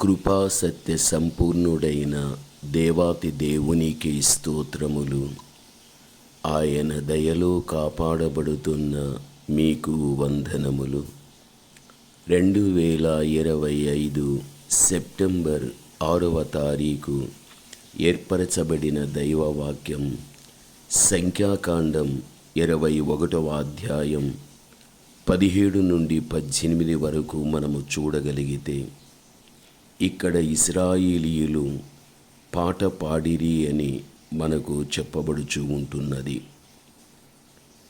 కృపా సత్య సంపూర్ణుడైన దేవాతి దేవునికి స్తోత్రములు. ఆయన దయలో కాపాడబడుతున్న మీకు వందనములు. రెండు వేల ఇరవై ఐదు సెప్టెంబర్ ఆరవ తారీఖు ఏర్పరచబడిన దైవవాక్యం సంఖ్యాకాండం ఇరవై ఒకటవ అధ్యాయం పదిహేడు నుండి పద్దెనిమిది వరకు మనము చూడగలిగితే ఇక్కడ ఇస్రాయేలీయులు పాట పాడిరి అని మనకు చెప్పబడుచు ఉంటున్నది.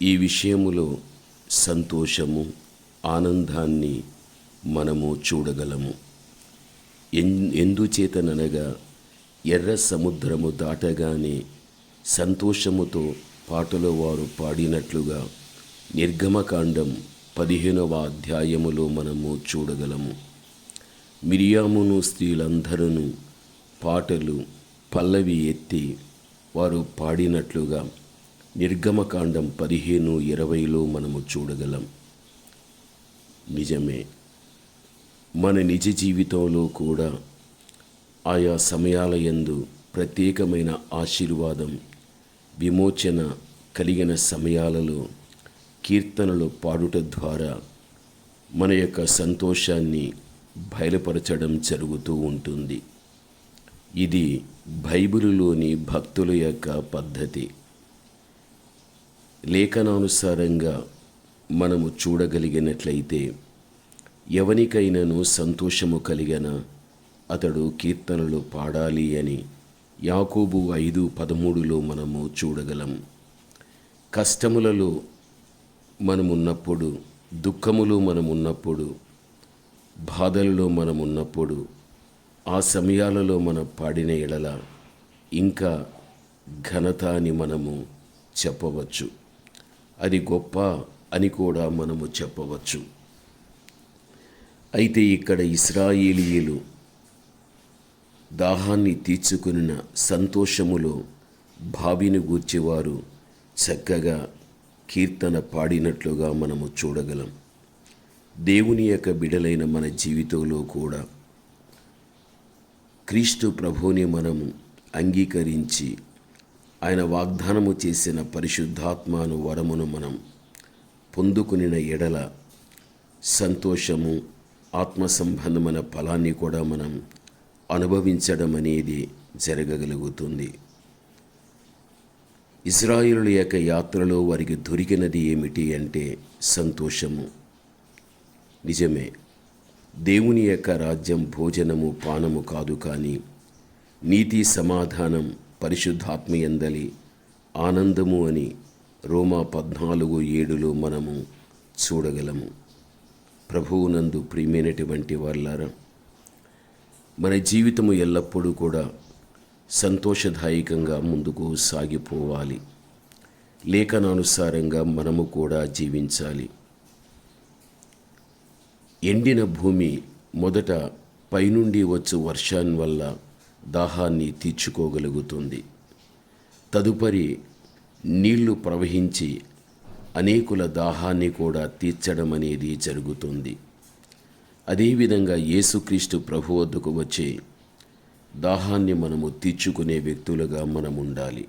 ఈ విషయములో సంతోషము ఆనందాన్ని మనము చూడగలము. ఎన్ ఎందుచేతననగా ఎర్ర సముద్రము దాటగానే సంతోషముతో పాటలో వారు పాడినట్లుగా నిర్గమకాండం పదిహేనవ అధ్యాయములో మనము చూడగలము. మిరియామును స్త్రీలందరూ పాటలు పల్లవి ఎత్తి వారు పాడినట్లుగా నిర్గమకాండం పదిహేను ఇరవైలో మనము చూడగలం. నిజమే మన నిజ జీవితంలో కూడా ఆయా సమయాల యందు ప్రత్యేకమైన ఆశీర్వాదం విమోచన కలిగిన సమయాలలో కీర్తనలు పాడుట ద్వారా మన యొక్క సంతోషాన్ని బయలుపరచడం జరుగుతూ ఉంటుంది. ఇది బైబిలులోని భక్తుల యొక్క పద్ధతి. లేఖనానుసారంగా మనము చూడగలిగినట్లయితే ఎవనికైనాను సంతోషము కలిగిన అతడు కీర్తనలు పాడాలి అని యాకోబు ఐదు పదమూడులో మనము చూడగలం. కష్టములలో మనమున్నప్పుడు దుఃఖములో మనమున్నప్పుడు బాధలలో మనమున్నప్పుడు ఆ సమయాలలో మనం పాడిన ఎడల ఇంకా ఘనత అని మనము చెప్పవచ్చు. అది గొప్ప అని కూడా మనము చెప్పవచ్చు. అయితే ఇక్కడ ఇస్రాయేలీయులు దాహాన్ని తీర్చుకున్న సంతోషములో భావిని గూర్చేవారు చక్కగా కీర్తన పాడినట్లుగా మనము చూడగలం. దేవుని యొక్క బిడలైన మన జీవితంలో కూడా క్రీస్తు ప్రభువుని మనము అంగీకరించి ఆయన వాగ్దానము చేసిన పరిశుద్ధాత్మను వరమును మనం పొందుకునిన ఎడల సంతోషము ఆత్మ సంబంధమైన ఫలాన్ని కూడా మనం అనుభవించడం అనేది జరగగలుగుతుంది. ఇజ్రాయిలు యొక్క యాత్రలో వారికి దొరికినది ఏమిటి అంటే సంతోషము. నిజమే. దేవుని యొక్క రాజ్యం భోజనము పానము కాదు కానీ నీతి సమాధానం పరిశుద్ధాత్మయందలి ఆనందము అని రోమా పద్నాలుగు ఏడులో మనము చూడగలము. ప్రభువునందు ప్రియమైనటువంటి వాళ్ళారా మన జీవితము ఎల్లప్పుడూ కూడా సంతోషదాయకంగా ముందుకు సాగిపోవాలి. లేఖనానుసారంగా మనము కూడా జీవించాలి. ఎండిన భూమి మొదట పైనుండి వచ్చు వర్షాన్ని వల్ల దాహాన్ని తీర్చుకోగలుగుతుంది. తదుపరి నీళ్ళు ప్రవహించి అనేకుల దాహాన్ని కూడా తీర్చడం అనేది జరుగుతుంది. అదేవిధంగా యేసుక్రీస్తు ప్రభు వద్దకు వచ్చే దాహాన్ని మనము తీర్చుకునే వ్యక్తులుగా మనం ఉండాలి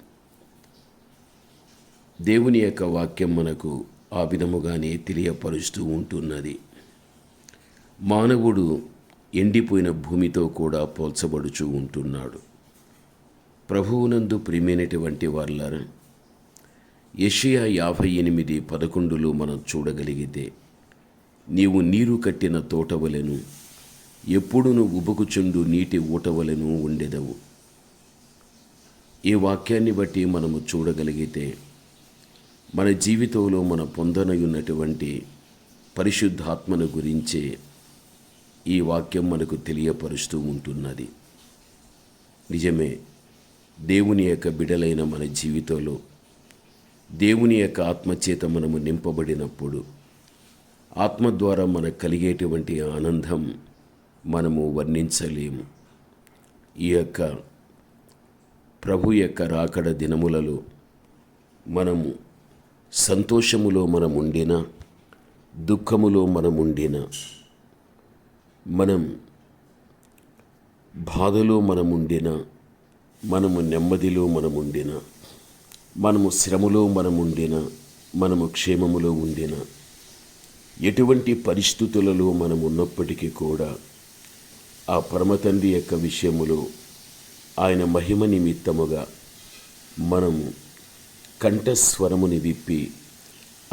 దేవుని యొక్క వాక్యం మనకు ఆ విధముగానే తెలియపరుస్తూ ఉంటున్నది. మానవుడు ఎండిపోయిన భూమితో కూడా పోల్చబడుచూ ఉంటున్నాడు. ప్రభువునందు ప్రియమైనటువంటి వాళ్ళారా యషియా యాభై ఎనిమిది పదకొండులో మనం చూడగలిగితే నీవు నీరు కట్టిన తోటవలెను ఎప్పుడును ఉబుకుచుండు నీటి ఊటవలెను ఉండెదవు. ఈ వాక్యాన్ని బట్టి మనము చూడగలిగితే మన జీవితంలో మన పొందనయున్నటువంటి పరిశుద్ధాత్మను గురించే ఈ వాక్యం మనకు తెలియపరుస్తూ ఉంటున్నది. నిజమే దేవుని యొక్క బిడలైన మన జీవితంలో దేవుని యొక్క ఆత్మచేత మనము నింపబడినప్పుడు ఆత్మ ద్వారా మనకు కలిగేటువంటి ఆనందం మనము వర్ణించలేము. ఈ యొక్క ప్రభు యొక్క రాకడ దినములలో మనము సంతోషములో మనం దుఃఖములో మనం మనం బాధలో మనముండిన మనము నెమ్మదిలో మనముండిన మనము శ్రమలో మనముండిన మనము క్షేమములో ఉండిన ఎటువంటి పరిస్థితులలో మనం ఉన్నప్పటికీ కూడా ఆ పరమతండ్రి యొక్క విషయములో ఆయన మహిమ నిమిత్తముగా మనము కంఠస్వరముని విప్పి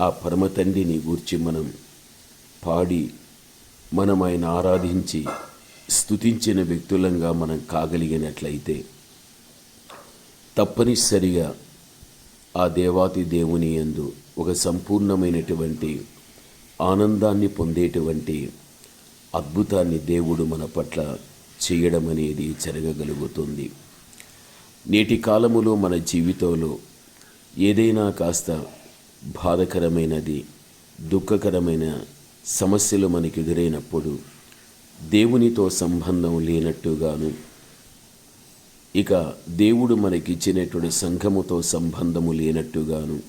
ఆ పరమతండ్రిని గూర్చి మనం పాడి మనం ఆయన ఆరాధించి స్తుతించిన వ్యక్తులంగా మనం కాగలిగినట్లయితే తప్పనిసరిగా ఆ దేవాతి దేవుని యందు ఒక సంపూర్ణమైనటువంటి ఆనందాన్ని పొందేటువంటి అద్భుతాన్ని దేవుడు మన పట్ల చేయడం అనేది జరగగలుగుతుంది. నేటి కాలములో మన జీవితంలో ఏదైనా కాస్త బాధకరమైనది దుఃఖకరమైన సమస్యలు మనకి ఎదురైనప్పుడు దేవునితో సంబంధం లేనట్టుగాను ఇక దేవుడు మనకిచ్చినటువంటి సంఘముతో సంబంధము లేనట్టుగాను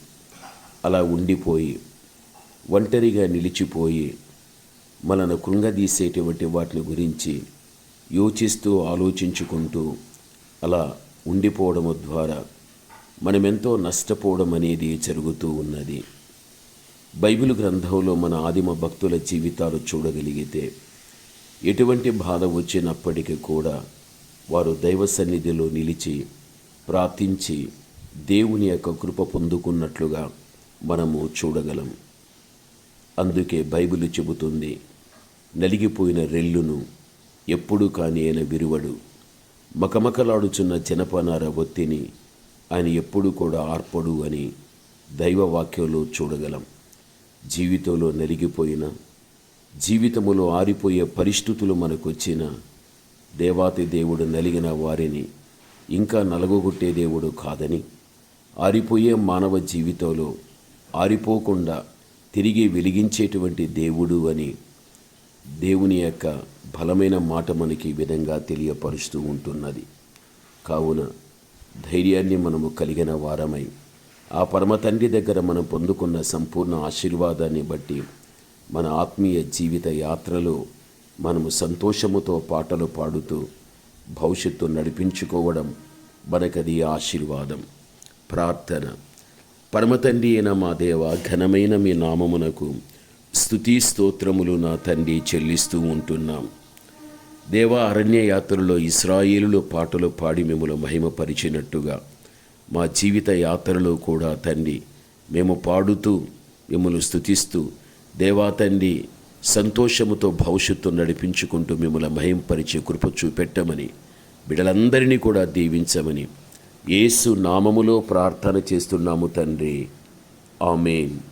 అలా ఉండిపోయి ఒంటరిగా నిలిచిపోయి మనను కృంగదీసేటువంటి వాటిని గురించి యోచిస్తూ ఆలోచించుకుంటూ అలా ఉండిపోవడము ద్వారా మనమెంతో నష్టపోవడం అనేది జరుగుతూ ఉన్నది. బైబిల్ గ్రంథంలో మన ఆదిమ భక్తుల జీవితాలు చూడగలిగితే ఎటువంటి బాధ వచ్చినప్పటికీ కూడా వారు దైవ సన్నిధిలో నిలిచి ప్రార్థించి దేవుని యొక్క కృప పొందుకున్నట్లుగా మనము చూడగలం. అందుకే బైబిల్ చెబుతుంది నలిగిపోయిన రెల్లును ఎప్పుడు కాని ఆయన విరువడు మకమకలాడుచున్న జనపనార ఒత్తిని ఆయన ఎప్పుడు కూడా ఆర్పడు అని దైవవాక్యంలో చూడగలం. జీవితంలో నలిగిపోయిన జీవితములో ఆరిపోయే పరిస్థితులు మనకొచ్చిన దేవాతి దేవుడు నలిగిన వారిని ఇంకా నలగొట్టే దేవుడు కాదని ఆరిపోయే మానవ జీవితంలో ఆరిపోకుండా తిరిగి వెలిగించేటువంటి దేవుడు అని దేవుని యొక్క బలమైన మాట మనకి విధంగా తెలియపరుస్తూ ఉంటున్నది. కావున ధైర్యాన్ని మనము కలిగిన వారమై ఆ పరమ తండ్రి దగ్గర మనం పొందుకున్న సంపూర్ణ ఆశీర్వాదాన్ని బట్టి మన ఆత్మీయ జీవిత యాత్రలో మనము సంతోషముతో పాటలు పాడుతూ భవిష్యత్తు నడిపించుకోవడం మనకది ఆశీర్వాదం. ప్రార్థన. పరమతండ్రి అయిన మా దేవ ఘనమైన మీ నామమునకు స్థుతి స్తోత్రములు నా తండ్రి చెల్లిస్తూ ఉంటున్నాం. దేవ అరణ్య యాత్రలో ఇస్రాయేలులో పాటలు పాడి మిమ్మల్ని మహిమపరిచినట్టుగా మా జీవిత యాత్రలో కూడా తండ్రి మేము పాడుతూ మిమ్మల్ని స్థుతిస్తూ దేవా తండ్రి సంతోషముతో భవిష్యత్తు నడిపించుకుంటూ మిమ్మల్ని మహింపరిచే కృప చూపెట్టమని బిడలందరినీ కూడా దీవించమని యేసు నామములో ప్రార్థన చేస్తున్నాము తండ్రి. ఆమెన్.